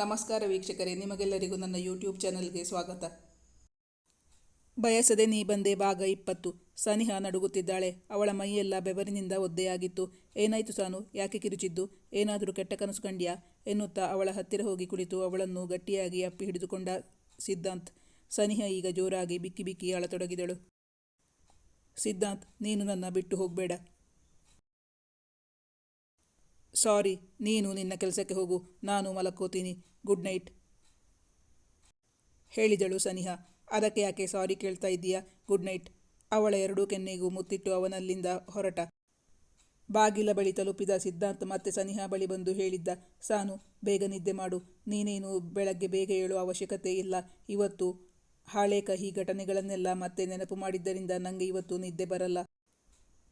ನಮಸ್ಕಾರ ವೀಕ್ಷಕರೇ, ನಿಮಗೆಲ್ಲರಿಗೂ ನನ್ನ ಯೂಟ್ಯೂಬ್ ಚಾನಲ್ಗೆ ಸ್ವಾಗತ. ಬಯಸದೆ ನೀ ಬಂದೆ ಭಾಗ ಇಪ್ಪತ್ತು. ಸನಿಹ ನಡುಗುತ್ತಿದ್ದಾಳೆ. ಅವಳ ಮೈಯೆಲ್ಲ ಬೆವರಿನಿಂದ ಒದ್ದೆಯಾಗಿತ್ತು. ಏನಾಯ್ತು ಸಾನು? ಯಾಕೆ ಕಿರುಚಿದ್ದು? ಏನಾದರೂ ಕೆಟ್ಟ ಕನಸು ಕಂಡ್ಯಾ? ಎನ್ನುತ್ತಾ ಅವಳ ಹತ್ತಿರ ಹೋಗಿ ಕುಳಿತು ಅವಳನ್ನು ಗಟ್ಟಿಯಾಗಿ ಅಪ್ಪಿ ಹಿಡಿದುಕೊಂಡ ಸಿದ್ಧಾಂತ್. ಸನಿಹ ಈಗ ಜೋರಾಗಿ ಬಿಕ್ಕಿ ಬಿಕ್ಕಿ ಅಳತೊಡಗಿದಳು. ಸಿದ್ಧಾಂತ್, ನೀನು ನನ್ನ ಬಿಟ್ಟು ಹೋಗಬೇಡ. ಸಾರಿ, ನೀನು ನಿನ್ನ ಕೆಲಸಕ್ಕೆ ಹೋಗು, ನಾನು ಮಲಕ್ಕೋತೀನಿ ಗುಡ್ ನೈಟ್. ಹೇಳಿದಳು ಸನಿಹ. ಅದಕ್ಕೆ ಯಾಕೆ ಸಾರಿ ಕೇಳ್ತಾ ಇದ್ದೀಯಾ, ಗುಡ್ ನೈಟ್? ಅವಳ ಎರಡೂ ಕೆನ್ನೆಗೂ ಮುತ್ತಿಟ್ಟು ಅವನಲ್ಲಿಂದ ಹೊರಟ. ಬಾಗಿಲ ಬಳಿ ತಲುಪಿದ ಸಿದ್ಧಾಂತ್ ಮತ್ತೆ ಸನಿಹ ಬಳಿ ಬಂದು ಹೇಳಿದ್ದ, ಸಾನು, ಬೇಗ ನಿದ್ದೆ ಮಾಡು. ನೀನೇನು ಬೆಳಗ್ಗೆ ಬೇಗ ಏಳುವ ಅವಶ್ಯಕತೆ ಇಲ್ಲ. ಇವತ್ತು ಹಾಳೆ ಕಹಿ ಘಟನೆಗಳನ್ನೆಲ್ಲ ಮತ್ತೆ ನೆನಪು ಮಾಡಿದ್ದರಿಂದ ನನಗೆ ಇವತ್ತು ನಿದ್ದೆ ಬರಲ್ಲ.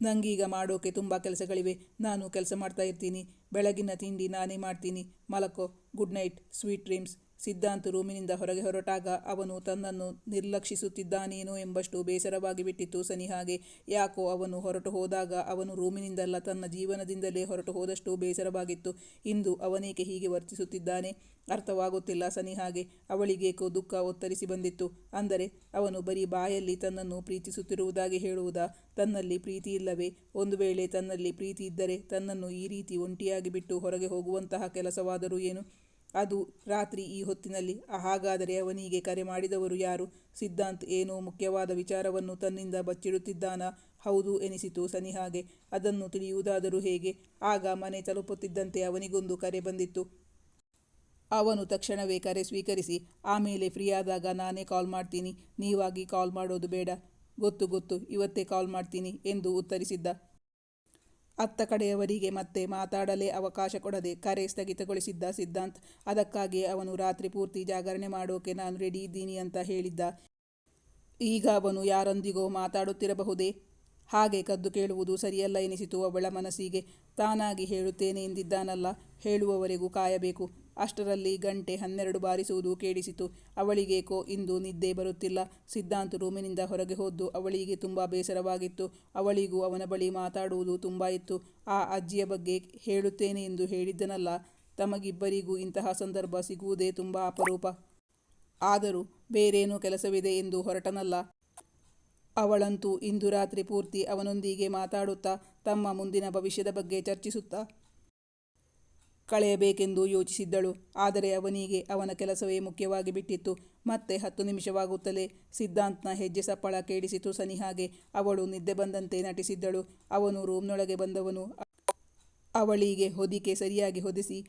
ನಂಗೀಗ ಮಾಡೋಕೆ ತುಂಬ ಕೆಲಸಗಳಿವೆ. ನಾನು ಕೆಲಸ ಮಾಡ್ತಾ ಇರ್ತೀನಿ. ಬೆಳಗಿನ ತಿಂಡಿ ನಾನೇ ಮಾಡ್ತೀನಿ. ಮಲಕೋ. Good night. Sweet dreams. Siddhant ರೂಮಿನಿಂದ ಹೊರಗೆ ಹೊರಟಾಗ ಅವನು ತನ್ನನ್ನು ನಿರ್ಲಕ್ಷಿಸುತ್ತಿದ್ದಾನೇನೋ ಎಂಬಷ್ಟು ಬೇಸರವಾಗಿ ಬಿಟ್ಟಿತ್ತು ಸನಿಹಾಗೆ ಯಾಕೋ ಅವನು ಹೊರಟು ಹೋದಾಗ ಅವನು ರೂಮಿನಿಂದಲ್ಲ, ತನ್ನ ಜೀವನದಿಂದಲೇ ಹೊರಟು ಹೋದಷ್ಟು ಬೇಸರವಾಗಿತ್ತು. ಇಂದು ಅವನೇಕೆ ಹೀಗೆ ವರ್ತಿಸುತ್ತಿದ್ದಾನೆ? ಅರ್ಥವಾಗುತ್ತಿಲ್ಲ ಸನಿಹಾಗೆ ಅವಳಿಗೇಕೋ ದುಃಖ ಒತ್ತರಿಸಿ ಬಂದಿತ್ತು. ಅಂದರೆ ಅವನು ಬರೀ ಬಾಯಲ್ಲಿ ತನ್ನನ್ನು ಪ್ರೀತಿಸುತ್ತಿರುವುದಾಗಿ ಹೇಳುವುದಾ? ತನ್ನಲ್ಲಿ ಪ್ರೀತಿ ಇಲ್ಲವೇ? ಒಂದು ವೇಳೆ ತನ್ನಲ್ಲಿ ಪ್ರೀತಿ ಇದ್ದರೆ ತನ್ನನ್ನು ಈ ರೀತಿ ಒಂಟಿಯಾಗಿ ಬಿಟ್ಟು ಹೊರಗೆ ಹೋಗುವಂತಹ ಕೆಲಸವಾದರೂ ಏನು? ಅದು ರಾತ್ರಿ ಈ ಹೊತ್ತಿನಲ್ಲಿ. ಹಾಗಾದರೆ ಅವನಿಗೆ ಕರೆ ಮಾಡಿದವರು ಯಾರು? ಸಿದ್ಧಾಂತ್ ಏನೋ ಮುಖ್ಯವಾದ ವಿಚಾರವನ್ನು ತನ್ನಿಂದ ಬಚ್ಚಿಡುತ್ತಿದ್ದಾನಾ? ಹೌದು ಎನಿಸಿತು ಸನಿಹಾಗೆ ಅದನ್ನು ತಿಳಿಯುವುದಾದರೂ ಹೇಗೆ? ಆಗ ಮನೆ ತಲುಪುತ್ತಿದ್ದಂತೆ ಅವನಿಗೊಂದು ಕರೆ ಬಂದಿತ್ತು. ಅವನು ತಕ್ಷಣವೇ ಕರೆ ಸ್ವೀಕರಿಸಿ ಆಮೇಲೆ ಫ್ರೀ ಆದಾಗ ನಾನೇ ಕಾಲ್ ಮಾಡ್ತೀನಿ. ನೀವಾಗಿ ಕಾಲ್ ಮಾಡೋದು ಬೇಡ. ಗೊತ್ತು ಗೊತ್ತು, ಇವತ್ತೇ ಕಾಲ್ ಮಾಡ್ತೀನಿ ಎಂದು ಉತ್ತರಿಸಿದ್ದ. ಅತ್ತ ಕಡೆಯವರಿಗೆ ಮತ್ತೆ ಮಾತಾಡಲೇ ಅವಕಾಶ ಕೊಡದೆ ಕರೆ ಸ್ಥಗಿತಗೊಳಿಸಿದ್ದ ಸಿದ್ಧಾಂತ್, ಅದಕ್ಕಾಗಿ ಅವನು ರಾತ್ರಿ ಪೂರ್ತಿ ಜಾಗರಣೆ ಮಾಡೋಕೆ ನಾನು ರೆಡಿ ಇದ್ದೀನಿ ಅಂತ ಹೇಳಿದ್ದ. ಈಗ ಅವನು ಯಾರೊಂದಿಗೋ ಮಾತಾಡುತ್ತಿರಬಹುದೇ? ಹಾಗೆ ಕದ್ದು ಕೇಳುವುದು ಸರಿಯಲ್ಲ ಎನಿಸಿತು ಅವಳ ಮನಸ್ಸಿಗೆ. ತಾನಾಗಿ ಹೇಳುತ್ತೇನೆ ಎಂದಿದ್ದಾನಲ್ಲ, ಹೇಳುವವರೆಗೂ ಕಾಯಬೇಕು. ಅಷ್ಟರಲ್ಲಿ ಗಂಟೆ ಹನ್ನೆರಡು ಬಾರಿಸುವುದು ಕೇಳಿಸಿತು ಅವಳಿಗೇಕೋ ಇಂದು ನಿದ್ದೆ ಬರುತ್ತಿಲ್ಲ. ಸಿದ್ಧಾಂತ್ ರೂಮಿನಿಂದ ಹೊರಗೆ ಹೋದ್ದು ಅವಳಿಗೆ ತುಂಬ ಬೇಸರವಾಗಿತ್ತು. ಅವಳಿಗೂ ಅವನ ಬಳಿ ಮಾತಾಡುವುದು ತುಂಬ ಇತ್ತು. ಆ ಅಜ್ಜಿಯ ಬಗ್ಗೆ ಹೇಳುತ್ತೇನೆ ಎಂದು ಹೇಳಿದ್ದನಲ್ಲ, ತಮಗಿಬ್ಬರಿಗೂ ಇಂತಹ ಸಂದರ್ಭ ಸಿಗುವುದೇ ತುಂಬ ಅಪರೂಪ. ಆದರೂ ಬೇರೇನೂ ಕೆಲಸವಿದೆ ಎಂದು ಹೊರಟನಲ್ಲ. ಅವಳಂತೂ ಇಂದು ರಾತ್ರಿ ಪೂರ್ತಿ ಅವನೊಂದಿಗೆ ಮಾತಾಡುತ್ತಾ, ತಮ್ಮ ಮುಂದಿನ ಭವಿಷ್ಯದ ಬಗ್ಗೆ ಚರ್ಚಿಸುತ್ತಾ. ಕಳೆಯಬೇಕೆಂದು ಯೋಚಿಸಿದ್ದಳು. ಆದರೆ ಅವನಿಗೆ ಅವನ ಕೆಲಸವೇ ಮುಖ್ಯವಾಗಿ ಬಿಟ್ಟಿತ್ತು. ಮತ್ತೆ ಹತ್ತು ನಿಮಿಷವಾಗುತ್ತಲೇ ಸಿದ್ಧಾಂತ್ನ ಹೆಜ್ಜೆ ಸಪ್ಪಳ ಕೇಳಿಸಿತು ಸನಿಹಾಗೆ. ಅವಳು ನಿದ್ದೆ ಬಂದಂತೆ ನಟಿಸಿದ್ದಳು. ಅವನು ರೂಮ್ನೊಳಗೆ ಬಂದವನು. ಅವಳಿಗೆ ಹೊದಿಕೆ ಸರಿಯಾಗಿ ಹೊದಿಸಿ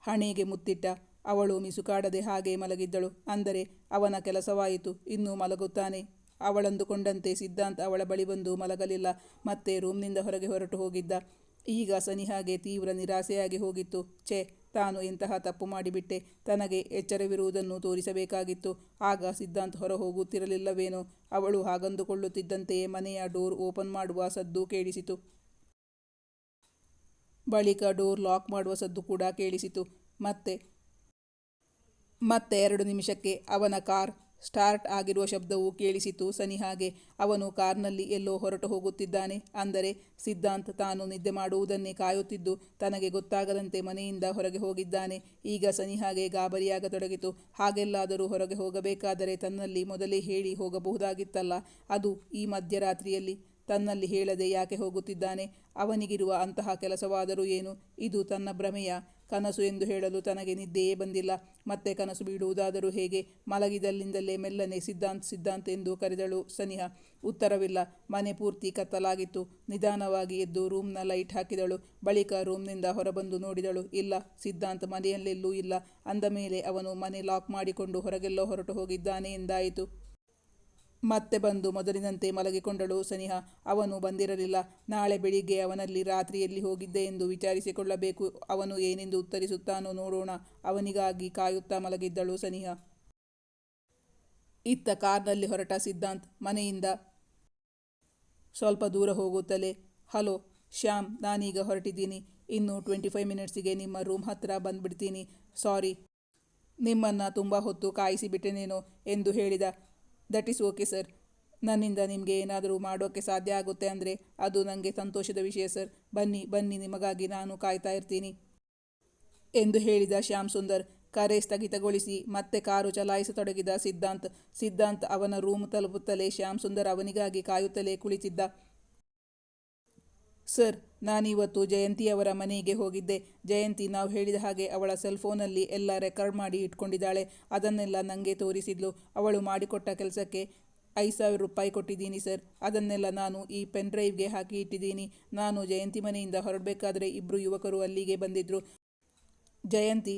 ಹಣೆಗೆ ಮುತ್ತಿಟ್ಟ. ಅವಳು ಮಿಸುಕಾಡದೆ ಹಾಗೆ ಮಲಗಿದ್ದಳು. ಅಂದರೆ ಅವನ ಕೆಲಸವಾಯಿತು. ಇನ್ನೂ ಮಲಗುತ್ತಾನೆ. ಅವಳಂದುಕೊಂಡಂತೆ ಸಿದ್ಧಾಂತ್ ಅವಳ ಬಳಿ ಬಂದು ಮಲಗಲಿಲ್ಲ. ಮತ್ತೆ ರೂಮ್ನಿಂದ ಹೊರಗೆ ಹೊರಟು ಹೋಗಿದ್ದ. ಈಗ ಸನಿಹಾಗೆ ತೀವ್ರ ನಿರಾಸೆಯಾಗಿ ಹೋಗಿತ್ತು. ಛೆ, ತಾನು ಎಂತಹ ತಪ್ಪು ಮಾಡಿಬಿಟ್ಟೆ. ತನಗೆ ಎಚ್ಚರವಿರುವುದನ್ನು ತೋರಿಸಬೇಕಾಗಿತ್ತು. ಆಗ ಸಿದ್ಧಾಂತ್ ಹೊರ ಹೋಗುತ್ತಿರಲಿಲ್ಲವೇನೋ ಅವಳು ಹಾಗಂದುಕೊಳ್ಳುತ್ತಿದ್ದಂತೆಯೇ ಮನೆಯ ಡೋರ್ ಓಪನ್ ಮಾಡುವ ಸದ್ದು ಕೇಳಿಸಿತು. ಬಳಿಕ ಡೋರ್ ಲಾಕ್ ಮಾಡುವ ಸದ್ದು ಕೂಡ ಕೇಳಿಸಿತು. ಮತ್ತೆ ಮತ್ತೆ ಎರಡು ನಿಮಿಷಕ್ಕೆ ಅವನ ಕಾರ್ ಸ್ಟಾರ್ಟ್ ಆಗಿರುವ ಶಬ್ದವು ಕೇಳಿಸಿತು ಸನಿಹಾಗೆ ಅವನು ಕಾರ್ನಲ್ಲಿ ಎಲ್ಲೋ ಹೊರಟು ಹೋಗುತ್ತಿದ್ದಾನೆ. ಅಂದರೆ ಸಿದ್ಧಾಂತ್ ತಾನು ನಿದ್ದೆ ಮಾಡುವುದನ್ನೇ ಕಾಯುತ್ತಿದ್ದು ತನಗೆ ಗೊತ್ತಾಗದಂತೆ ಮನೆಯಿಂದ ಹೊರಗೆ ಹೋಗಿದ್ದಾನೆ. ಈಗ ಸನಿಹಾಗೆ ಗಾಬರಿಯಾಗತೊಡಗಿತು. ಹಾಗೆಲ್ಲಾದರೂ ಹೊರಗೆ ಹೋಗಬೇಕಾದರೆ ತನ್ನಲ್ಲಿ ಮೊದಲೇ ಹೇಳಿ ಹೋಗಬಹುದಾಗಿತ್ತಲ್ಲ. ಅದು ಈ ಮಧ್ಯರಾತ್ರಿಯಲ್ಲಿ ತನ್ನಲ್ಲಿ ಹೇಳದೆ ಯಾಕೆ ಹೋಗುತ್ತಿದ್ದಾನೆ? ಅವನಿಗಿರುವ ಅಂತಹ ಕೆಲಸವಾದರೂ ಏನು? ಇದು ತನ್ನ ಭ್ರಮೆಯ ಕನಸು ಎಂದು ಹೇಳಲು ತನಗೆ ನಿದ್ದೆಯೇ ಬಂದಿಲ್ಲ. ಮತ್ತೆ ಕನಸು ಬೀಡುವುದಾದರೂ ಹೇಗೆ? ಮಲಗಿದಲ್ಲಿಂದಲೇ ಮೆಲ್ಲನೆ ಸಿದ್ಧಾಂತ್ ಸಿದ್ಧಾಂತ್ ಎಂದು ಕರೆದಳು ಸನಿಹ. ಉತ್ತರವಿಲ್ಲ. ಮನೆ ಪೂರ್ತಿ ಕತ್ತಲಾಗಿತ್ತು. ನಿಧಾನವಾಗಿ ಎದ್ದು ರೂಮ್ನ ಲೈಟ್ ಹಾಕಿದಳು. ಬಳಿಕ ರೂಮ್ನಿಂದ ಹೊರಬಂದು ನೋಡಿದಳು. ಇಲ್ಲ, ಸಿದ್ಧಾಂತ್ ಮನೆಯಲ್ಲೆಲ್ಲೂ ಇಲ್ಲ. ಅಂದ ಮೇಲೆ ಅವನು ಮನೆ ಲಾಕ್ ಮಾಡಿಕೊಂಡು ಹೊರಗೆಲ್ಲೋ ಹೊರಟು ಹೋಗಿದ್ದಾನೆ ಎಂದಾಯಿತು. ಮತ್ತೆ ಬಂದು ಮೊದಲಿನಂತೆ ಮಲಗಿಕೊಂಡಳು ಸನಿಹ. ಅವನು ಬಂದಿರಲಿಲ್ಲ. ನಾಳೆ ಬೆಳಿಗ್ಗೆ ಅವನಲ್ಲಿ ರಾತ್ರಿಯಲ್ಲಿ ಹೋಗಿದ್ದೆ ಎಂದು ವಿಚಾರಿಸಿಕೊಳ್ಳಬೇಕು. ಅವನು ಏನೆಂದು ಉತ್ತರಿಸುತ್ತಾನೋ ನೋಡೋಣ. ಅವನಿಗಾಗಿ ಕಾಯುತ್ತಾ ಮಲಗಿದ್ದಳು ಸನಿಹ. ಇತ್ತ ಕಾರ್ನಲ್ಲಿ ಹೊರಟ ಸಿದ್ಧಾಂತ್ ಮನೆಯಿಂದ ಸ್ವಲ್ಪ ದೂರ ಹೋಗುತ್ತಲೇ, ಹಲೋ, ಶ್ಯಾಮ್, ನಾನೀಗ ಹೊರಟಿದ್ದೀನಿ. ಇನ್ನು ಟ್ವೆಂಟಿ ಫೈವ್ ಮಿನಿಟ್ಸಿಗೆ ನಿಮ್ಮ ರೂಮ್ ಹತ್ತಿರ ಬಂದುಬಿಡ್ತೀನಿ. ಸಾರಿ. ನಿಮ್ಮನ್ನು ತುಂಬ ಹೊತ್ತು ಕಾಯಿಸಿಬಿಟ್ಟೆನೇನೋ ಎಂದು ಹೇಳಿದ. ದಟ್ ಈಸ್ ಓಕೆ ಸರ್ ನನ್ನಿಂದ ನಿಮಗೆ ಏನಾದರೂ ಮಾಡೋಕ್ಕೆ ಸಾಧ್ಯ ಆಗುತ್ತೆ ಅಂದರೆ ಅದು ನನಗೆ ಸಂತೋಷದ ವಿಷಯ ಸರ್ ಬನ್ನಿ ಬನ್ನಿ, ನಿಮಗಾಗಿ ನಾನು ಕಾಯ್ತಾ ಇರ್ತೀನಿ. ಎಂದು ಹೇಳಿದ ಶ್ಯಾಮ್ ಸುಂದರ್, ಕರೆ ಸ್ಥಗಿತಗೊಳಿಸಿ ಮತ್ತೆ ಕಾರು ಚಲಾಯಿಸತೊಡಗಿದ ಸಿದ್ಧಾಂತ್. ಸಿದ್ಧಾಂತ್ ಅವನ ರೂಮ್ ತಲುಪುತ್ತಲೇ ಶ್ಯಾಮ್ ಸುಂದರ್ ಅವನಿಗಾಗಿ ಕಾಯುತ್ತಲೇ ಕುಳಿತಿದ್ದ. ಸರ್, ನಾನಿವತ್ತು ಜಯಂತಿಯವರ ಮನೆಗೆ ಹೋಗಿದ್ದೆ. ಜಯಂತಿ ನಾವು ಹೇಳಿದ ಹಾಗೆ ಅವಳ ಸೆಲ್ಫೋನಲ್ಲಿ ಎಲ್ಲ ರೆಕಾರ್ಡ್ ಮಾಡಿ ಇಟ್ಕೊಂಡಿದ್ದಾಳೆ. ಅದನ್ನೆಲ್ಲ ನನಗೆ ತೋರಿಸಿದ್ಲು. ಅವಳು ಮಾಡಿಕೊಟ್ಟ ಕೆಲಸಕ್ಕೆ ಐದು ಸಾವಿರ ರೂಪಾಯಿ ಕೊಟ್ಟಿದ್ದೀನಿ ಸರ್. ಅದನ್ನೆಲ್ಲ ನಾನು ಈ ಪೆನ್ ಡ್ರೈವ್ಗೆ ಹಾಕಿ ಇಟ್ಟಿದ್ದೀನಿ. ನಾನು ಜಯಂತಿ ಮನೆಯಿಂದ ಹೊರಡಬೇಕಾದ್ರೆ ಇಬ್ಬರು ಯುವಕರು ಅಲ್ಲಿಗೆ ಬಂದಿದ್ದರು ಜಯಂತಿ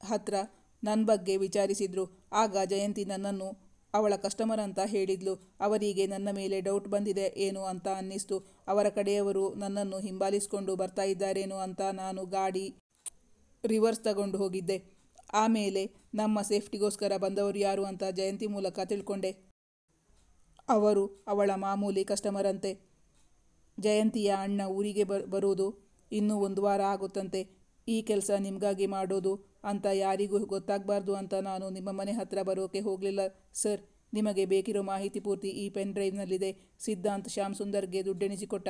ಹತ್ರ ನನ್ನ ಬಗ್ಗೆ ವಿಚಾರಿಸಿದ್ರು. ಆಗ ಜಯಂತಿ ನನ್ನನ್ನು ಅವಳ ಕಸ್ಟಮರ್ ಅಂತ ಹೇಳಿದ್ಲು. ಅವರಿಗೆ ನನ್ನ ಮೇಲೆ ಡೌಟ್ ಬಂದಿದೆ, ಏನು ಅಂತ ಅನ್ನಿಸ್ತು. ಅವರ ಕಡೆಯವರು ನನ್ನನ್ನು ಹಿಂಬಾಲಿಸಿಕೊಂಡು ಬರ್ತಾ ಇದ್ದಾರೇನು ಅಂತ ನಾನು ಗಾಡಿ ರಿವರ್ಸ್ ತಗೊಂಡು ಹೋಗಿದ್ದೆ. ಆಮೇಲೆ ನಮ್ಮ ಸೇಫ್ಟಿಗೋಸ್ಕರ ಬಂದವರು ಯಾರು ಅಂತ ಜಯಂತಿ ಮೂಲಕ ತಿಳ್ಕೊಂಡೆ. ಅವರು ಅವಳ ಮಾಮೂಲಿ ಕಸ್ಟಮರ್ ಅಂತೆ. ಜಯಂತಿಯ ಅಣ್ಣ ಊರಿಗೆ ಬರೋದು ಇನ್ನೂ ಒಂದು ವಾರ ಆಗುತ್ತಂತೆ. ಈ ಕೆಲಸ ನಿಮಗಾಗಿ ಮಾಡೋದು ಅಂತ ಯಾರಿಗೂ ಗೊತ್ತಾಗಬಾರ್ದು ಅಂತ ನಾನು ನಿಮ್ಮ ಮನೆ ಹತ್ರ ಬರೋಕೆ ಹೋಗಲಿಲ್ಲ, ಸರ್. ನಿಮಗೆ ಬೇಕಿರೋ ಮಾಹಿತಿ ಪೂರ್ತಿ ಈ ಪೆನ್ ಡ್ರೈವ್ನಲ್ಲಿದೆ. ಸಿದ್ಧಾಂತ್ ಶ್ಯಾಮ್ ಸುಂದರ್ಗೆ ದುಡ್ಡೆಣಿಸಿಕೊಟ್ಟ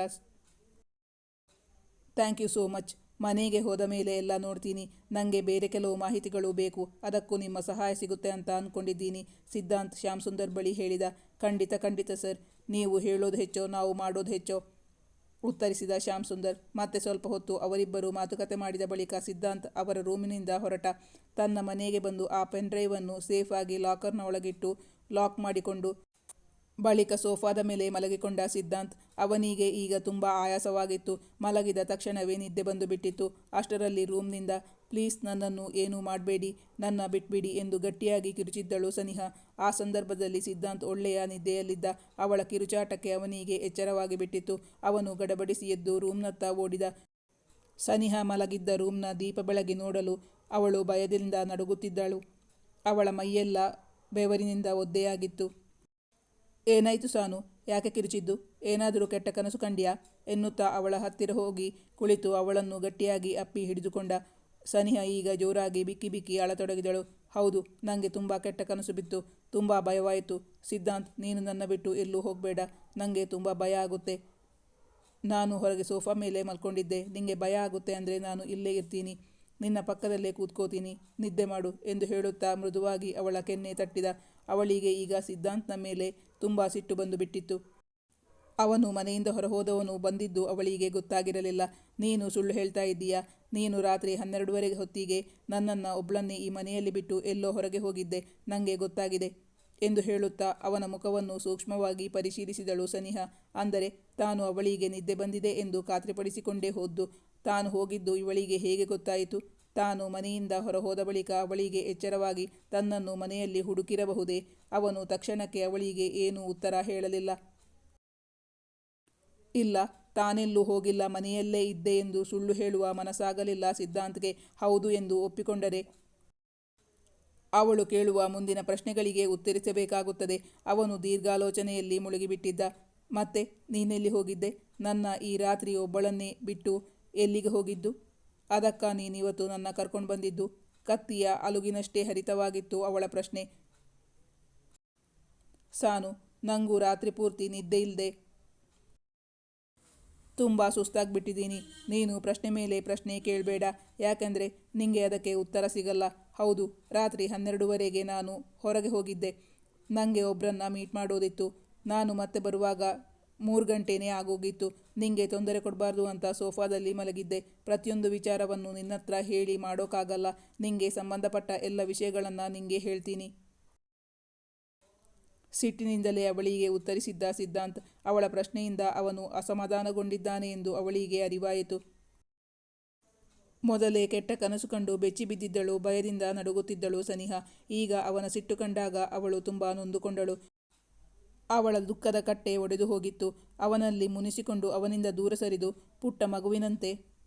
ಥ್ಯಾಂಕ್ ಯು ಸೋ ಮಚ್. ಮನೆಗೆ ಹೋದ ಮೇಲೆ ಎಲ್ಲ ನೋಡ್ತೀನಿ. ನನಗೆ ಬೇರೆ ಕೆಲವು ಮಾಹಿತಿಗಳು ಬೇಕು. ಅದಕ್ಕೂ ನಿಮ್ಮ ಸಹಾಯ ಸಿಗುತ್ತೆ ಅಂತ ಅಂದ್ಕೊಂಡಿದ್ದೀನಿ ಸಿದ್ಧಾಂತ್ ಶ್ಯಾಮ್ ಸುಂದರ್ ಬಳಿ ಹೇಳಿದ. ಖಂಡಿತ ಖಂಡಿತ, ಸರ್. ನೀವು ಹೇಳೋದು ಹೆಚ್ಚೋ, ನಾವು ಮಾಡೋದು ಹೆಚ್ಚೋ. ಉತ್ತರಿಸಿದ ಶ್ಯಾಮ್ ಸುಂದರ್, ಮತ್ತೆ ಸ್ವಲ್ಪ ಹೊತ್ತು ಅವರಿಬ್ಬರು ಮಾತುಕತೆ ಮಾಡಿದ ಬಳಿಕ ಸಿದ್ಧಾಂತ್ ಅವರ ರೂಮಿನಿಂದ ಹೊರಟ. ತನ್ನ ಮನೆಗೆ ಬಂದು ಆ ಪೆನ್ ಡ್ರೈವನ್ನು ಸೇಫ್ ಆಗಿ ಲಾಕರ್ನ ಒಳಗಿಟ್ಟು ಲಾಕ್ ಮಾಡಿಕೊಂಡು ಬಳಿಕ ಸೋಫಾದ ಮೇಲೆ ಮಲಗಿಕೊಂಡ ಸಿದ್ಧಾಂತ್, ಅವನಿಗೆ ಈಗ ತುಂಬ ಆಯಾಸವಾಗಿತ್ತು. ಮಲಗಿದ ತಕ್ಷಣವೇ ನಿದ್ದೆ ಬಂದು ಬಿಟ್ಟಿತ್ತು. ಅಷ್ಟರಲ್ಲಿ ರೂಮ್ನಿಂದ ಪ್ಲೀಸ್ ನನ್ನನ್ನು ಏನೂ ಮಾಡಬೇಡಿ, ನನ್ನ ಬಿಟ್ಬಿಡಿ ಎಂದು ಗಟ್ಟಿಯಾಗಿ ಕಿರುಚಿದ್ದಳು ಸನಿಹಾ. ಆ ಸಂದರ್ಭದಲ್ಲಿ ಸಿದ್ಧಾಂತ್ ಒಳ್ಳೆಯ ನಿದ್ದೆಯಲ್ಲಿದ್ದ ಅವಳ ಕಿರುಚಾಟಕ್ಕೆ ಅವನಿಗೆ ಎಚ್ಚರವಾಗಿ ಬಿಟ್ಟಿತ್ತು. ಅವನು ಗಡಬಡಿಸಿ ಎದ್ದು ರೂಮ್ನತ್ತ ಓಡಿದ. ಸನಿಹ ಮಲಗಿದ್ದ ರೂಮ್ನ ದೀಪ ಬೆಳಗಿ ನೋಡಲು ಅವಳು ಭಯದಿಂದ ನಡುಗುತ್ತಿದ್ದಳು. ಅವಳ ಮೈಯೆಲ್ಲ ಬೆವರಿನಿಂದ ಒದ್ದೆಯಾಗಿತ್ತು. ಏನಾಯಿತು ಸಾನು? ಯಾಕೆ ಕಿರುಚಿದ್ದು? ಏನಾದರೂ ಕೆಟ್ಟ ಕನಸು ಕಂಡ್ಯಾ? ಎನ್ನುತ್ತಾ ಅವಳ ಹತ್ತಿರ ಹೋಗಿ ಕುಳಿತು ಅವಳನ್ನು ಗಟ್ಟಿಯಾಗಿ ಅಪ್ಪಿ ಹಿಡಿದುಕೊಂಡ. ಸನಿಹಾ ಈಗ ಜೋರಾಗಿ ಬಿಕ್ಕಿ ಬಿಕ್ಕಿ ಅಳತೊಡಗಿದಳು. ಹೌದು ನನಗೆ ತುಂಬ ಕೆಟ್ಟ ಕನಸು ಬಿತ್ತು. ತುಂಬ ಭಯವಾಯಿತು. ಸಿದ್ಧಾಂತ್, ನೀನು ನನ್ನ ಬಿಟ್ಟು ಎಲ್ಲೂ ಹೋಗಬೇಡ. ನನಗೆ ತುಂಬ ಭಯ ಆಗುತ್ತೆ. ನಾನು ಹೊರಗೆ ಸೋಫಾ ಮೇಲೆ ಮಲ್ಕೊಂಡಿದ್ದೆ. ನಿಂಗೆ ಭಯ ಆಗುತ್ತೆ ಅಂದರೆ ನಾನು ಇಲ್ಲೇ ಇರ್ತೀನಿ. ನಿನ್ನ ಪಕ್ಕದಲ್ಲೇ ಕೂತ್ಕೋತೀನಿ. ನಿದ್ದೆ ಮಾಡು ಎಂದು ಹೇಳುತ್ತಾ ಮೃದುವಾಗಿ ಅವಳ ಕೆನ್ನೆ ತಟ್ಟಿದ. ಅವಳಿಗೆ ಈಗ ಸಿದ್ಧಾಂತ್ನ ಮೇಲೆ ತುಂಬ ಸಿಟ್ಟು ಬಂದು ಬಿಟ್ಟಿತ್ತು. ಅವನು ಮನೆಯಿಂದ ಹೊರಹೋದವನು ಬಂದಿದ್ದು ಅವಳಿಗೆ ಗೊತ್ತಾಗಿರಲಿಲ್ಲ. ನೀನು ಸುಳ್ಳು ಹೇಳ್ತಾ ಇದ್ದೀಯಾ? ನೀನು ರಾತ್ರಿ ಹನ್ನೆರಡುವರೆಗೆ ಹೊತ್ತಿಗೆ ನನ್ನನ್ನು ಒಬ್ಳನ್ನೇ ಈ ಮನೆಯಲ್ಲಿ ಬಿಟ್ಟು ಎಲ್ಲೋ ಹೊರಗೆ ಹೋಗಿದ್ದೆ. ನನಗೆ ಗೊತ್ತಾಗಿದೆ ಎಂದು ಹೇಳುತ್ತಾ ಅವನ ಮುಖವನ್ನು ಸೂಕ್ಷ್ಮವಾಗಿ ಪರಿಶೀಲಿಸಿದಳು ಸನಿಹಾ. ಅಂದರೆ, ತಾನು ಅವಳಿಗೆ ನಿದ್ದೆ ಬಂದಿದೆ ಎಂದು ಖಾತ್ರಿಪಡಿಸಿಕೊಂಡೇ ಹೋದ್ದು. ತಾನು ಹೋಗಿದ್ದು ಇವಳಿಗೆ ಹೇಗೆ ಗೊತ್ತಾಯಿತು? ತಾನು ಮನೆಯಿಂದ ಹೊರಹೋದ ಬಳಿಕ ಅವಳಿಗೆ ಎಚ್ಚರವಾಗಿ ತನ್ನನ್ನು ಮನೆಯಲ್ಲಿ ಹುಡುಕಿರಬಹುದೇ? ಅವನು ತಕ್ಷಣಕ್ಕೆ ಅವಳಿಗೆ ಏನೂ ಉತ್ತರ ಹೇಳಲಿಲ್ಲ. ಇಲ್ಲ, ತಾನೆಲ್ಲೂ ಹೋಗಿಲ್ಲ, ಮನೆಯಲ್ಲೇ ಇದ್ದೆ ಎಂದು ಸುಳ್ಳು ಹೇಳುವ ಮನಸ್ಸಾಗಲಿಲ್ಲ ಸಿದ್ಧಾಂತ್ಗೆ. ಹೌದು ಎಂದು ಒಪ್ಪಿಕೊಂಡರೆ. ಅವಳು ಕೇಳುವ ಮುಂದಿನ ಪ್ರಶ್ನೆಗಳಿಗೆ ಉತ್ತರಿಸಬೇಕಾಗುತ್ತದೆ. ಅವನು ದೀರ್ಘಾಲೋಚನೆಯಲ್ಲಿ ಮುಳುಗಿಬಿಟ್ಟಿದ್ದ. ಮತ್ತೆ, ನೀನೆಲ್ಲಿ ಹೋಗಿದ್ದೆ? ನನ್ನ ಈ ರಾತ್ರಿ ಒಬ್ಬಳನ್ನೇ ಬಿಟ್ಟು ಎಲ್ಲಿಗೆ ಹೋಗಿದ್ದು? ಅದಕ್ಕ ನೀನಿವತ್ತು ನನ್ನ ಕರ್ಕೊಂಡು ಬಂದಿದ್ದು? ಕತ್ತಿಯ ಅಲುಗಿನಷ್ಟೇ ಹರಿತವಾಗಿತ್ತು ಅವಳ ಪ್ರಶ್ನೆ. ಸಾನು, ನಂಗೂ ರಾತ್ರಿ ಪೂರ್ತಿ ನಿದ್ದೆ ಇಲ್ಲದೆ ತುಂಬ ಸುಸ್ತಾಗ್ಬಿಟ್ಟಿದ್ದೀನಿ ನೀನು ಪ್ರಶ್ನೆ ಮೇಲೆ ಪ್ರಶ್ನೆ ಕೇಳಬೇಡ. ಯಾಕಂದರೆ ನಿಂಗೆ ಅದಕ್ಕೆ ಉತ್ತರ ಸಿಗಲ್ಲ. ಹೌದು, ರಾತ್ರಿ ಹನ್ನೆರಡುವರೆಗೆ ನಾನು ಹೊರಗೆ ಹೋಗಿದ್ದೆ. ನನಗೆ ಒಬ್ಬರನ್ನ ಮೀಟ್ ಮಾಡೋದಿತ್ತು. ನಾನು ಮತ್ತೆ ಬರುವಾಗ ಮೂರು ಗಂಟೆನೇ ಆಗೋಗಿತ್ತು. ನಿಂಗೆ ತೊಂದರೆ ಕೊಡಬಾರ್ದು ಅಂತ ಸೋಫಾದಲ್ಲಿ ಮಲಗಿದ್ದೆ. ಪ್ರತಿಯೊಂದು ವಿಚಾರವನ್ನು ನಿನ್ನತ್ರ ಹೇಳಿ ಮಾಡೋಕ್ಕಾಗಲ್ಲ. ನಿಂಗೆ ಸಂಬಂಧಪಟ್ಟ ಎಲ್ಲ ವಿಷಯಗಳನ್ನು ನಿಂಗೆ ಹೇಳ್ತೀನಿ. ಸಿಟ್ಟಿನಿಂದಲೇ ಅವಳಿಗೆ ಉತ್ತರಿಸಿದ್ದ ಸಿದ್ಧಾಂತ್, ಅವಳ ಪ್ರಶ್ನೆಯಿಂದ ಅವನು ಅಸಮಾಧಾನಗೊಂಡಿದ್ದಾನೆ ಎಂದು ಅವಳಿಗೆ ಅರಿವಾಯಿತು. ಮೊದಲೇ ಕೆಟ್ಟ ಕನಸು ಕಂಡು ಬೆಚ್ಚಿ ಬಿದ್ದಿದ್ದಳು, ಭಯದಿಂದ ನಡುಗುತ್ತಿದ್ದಳು ಸನಿಹ. ಈಗ ಅವನ ಸಿಟ್ಟು ಕಂಡಾಗ ಅವಳು ತುಂಬ ನೊಂದುಕೊಂಡಳು. ಅವಳ ದುಃಖದ ಕಟ್ಟೆ ಒಡೆದು ಹೋಗಿತ್ತು. ಅವನಲ್ಲಿ ಮುನಿಸಿಕೊಂಡು ಅವನಿಂದ ದೂರ ಸರಿದು ಪುಟ್ಟ ಮಗುವಿನಂತೆ.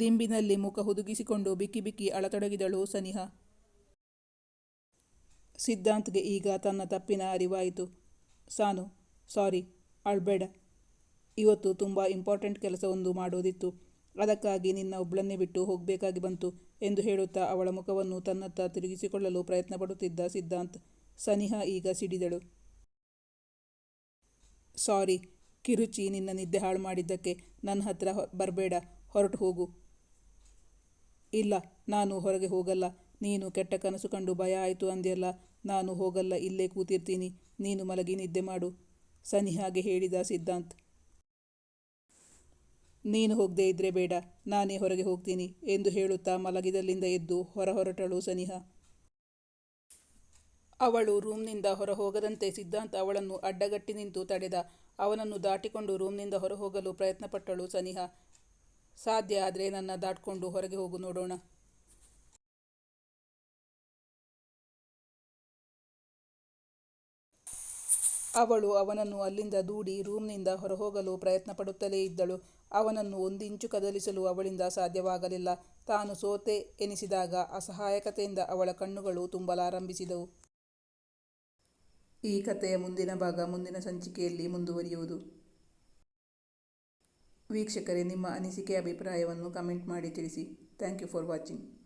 ದಿಂಬಿನಲ್ಲಿ ಮುಖ ಹುದುಗಿಸಿಕೊಂಡು ಬಿಕ್ಕಿ ಬಿಕ್ಕಿ ಅಳತೊಡಗಿದಳು ಸನಿಹಾ. ಸಿದ್ಧಾಂತ್ಗೆ ಈಗ ತನ್ನ ತಪ್ಪಿನ ಅರಿವಾಯಿತು. ಸಾನು, ಸಾರಿ, ಅಳ್ಬೇಡ. ಇವತ್ತು ತುಂಬ ಇಂಪಾರ್ಟೆಂಟ್ ಕೆಲಸವೊಂದು ಮಾಡೋದಿತ್ತು. ಅದಕ್ಕಾಗಿ ನಿನ್ನ ಒಬ್ಬಳನ್ನೇ ಬಿಟ್ಟು ಹೋಗಬೇಕಾಗಿ ಬಂತು ಎಂದು ಹೇಳುತ್ತಾ ಅವಳ ಮುಖವನ್ನು ತನ್ನತ್ತ ತಿರುಗಿಸಿಕೊಳ್ಳಲು ಪ್ರಯತ್ನ ಪಡುತ್ತಿದ್ದ ಸಿದ್ಧಾಂತ್ ಸನಿಹ ಈಗ ಸಿಡಿದಳು. ಸಾರಿ, ಕಿರುಚಿ ನಿನ್ನ ನಿದ್ದೆ ಹಾಳು ಮಾಡಿದ್ದಕ್ಕೆ ನನ್ನ ಹತ್ರ ಬರಬೇಡ, ಹೊರಟು ಹೋಗು. ಇಲ್ಲ, ನಾನು ಹೊರಗೆ ಹೋಗಲ್ಲ. ನೀನು ಕೆಟ್ಟ ಕನಸು ಕಂಡು ಭಯ ಆಯಿತು ಅಂದ್ಯಲ್ಲ, ನಾನು ಹೋಗಲ್ಲ, ಇಲ್ಲೇ ಕೂತಿರ್ತೀನಿ, ನೀನು ಮಲಗಿ ನಿದ್ದೆ ಮಾಡು ಸನಿಹಾಗೆ ಹೇಳಿದ ಸಿದ್ಧಾಂತ್. ನೀನು ಹೋಗದೆ ಇದ್ರೆ ಬೇಡ, ನಾನೇ ಹೊರಗೆ ಹೋಗ್ತೀನಿ ಎಂದು ಹೇಳುತ್ತಾ ಮಲಗಿದಲ್ಲಿಂದ ಎದ್ದು ಹೊರ ಹೊರಟಳು ಸನಿಹಾ. ಅವಳು ರೂಮ್ನಿಂದ ಹೊರ ಹೋಗದಂತೆ ಸಿದ್ಧಾಂತ್ ಅವಳನ್ನು ಅಡ್ಡಗಟ್ಟಿ ನಿಂತು ತಡೆದ. ಅವನನ್ನು ದಾಟಿಕೊಂಡು ರೂಮ್ನಿಂದ ಹೊರ ಹೋಗಲು ಪ್ರಯತ್ನಪಟ್ಟಳು ಸನಿಹಾ. ಸಾಧ್ಯ ಆದರೆ ನನ್ನ ದಾಟ್ಕೊಂಡು ಹೊರಗೆ ಹೋಗು ನೋಡೋಣ. ಅವಳು ಅವನನ್ನು ಅಲ್ಲಿಂದ ದೂಡಿ ರೂಮ್ನಿಂದ ಹೊರಹೋಗಲು ಪ್ರಯತ್ನಪಡುತ್ತಲೇ ಇದ್ದಳು. ಅವನನ್ನು ಒಂದಿಂಚು ಕದಲಿಸಲು ಅವಳಿಂದ ಸಾಧ್ಯವಾಗಲಿಲ್ಲ. ತಾನು ಸೋತೆ ಎನಿಸಿದಾಗ ಅಸಹಾಯಕತೆಯಿಂದ ಅವಳ ಕಣ್ಣುಗಳು ತುಂಬಲಾರಂಭಿಸಿದವು. ಈ ಕಥೆಯ ಮುಂದಿನ ಭಾಗ ಮುಂದಿನ ಸಂಚಿಕೆಯಲ್ಲಿ ಮುಂದುವರಿಯುವುದು. ವೀಕ್ಷಕರೇ, ನಿಮ್ಮ ಅನಿಸಿಕೆ, ಅಭಿಪ್ರಾಯವನ್ನು ಕಮೆಂಟ್ ಮಾಡಿ ತಿಳಿಸಿ. Thank you for watching.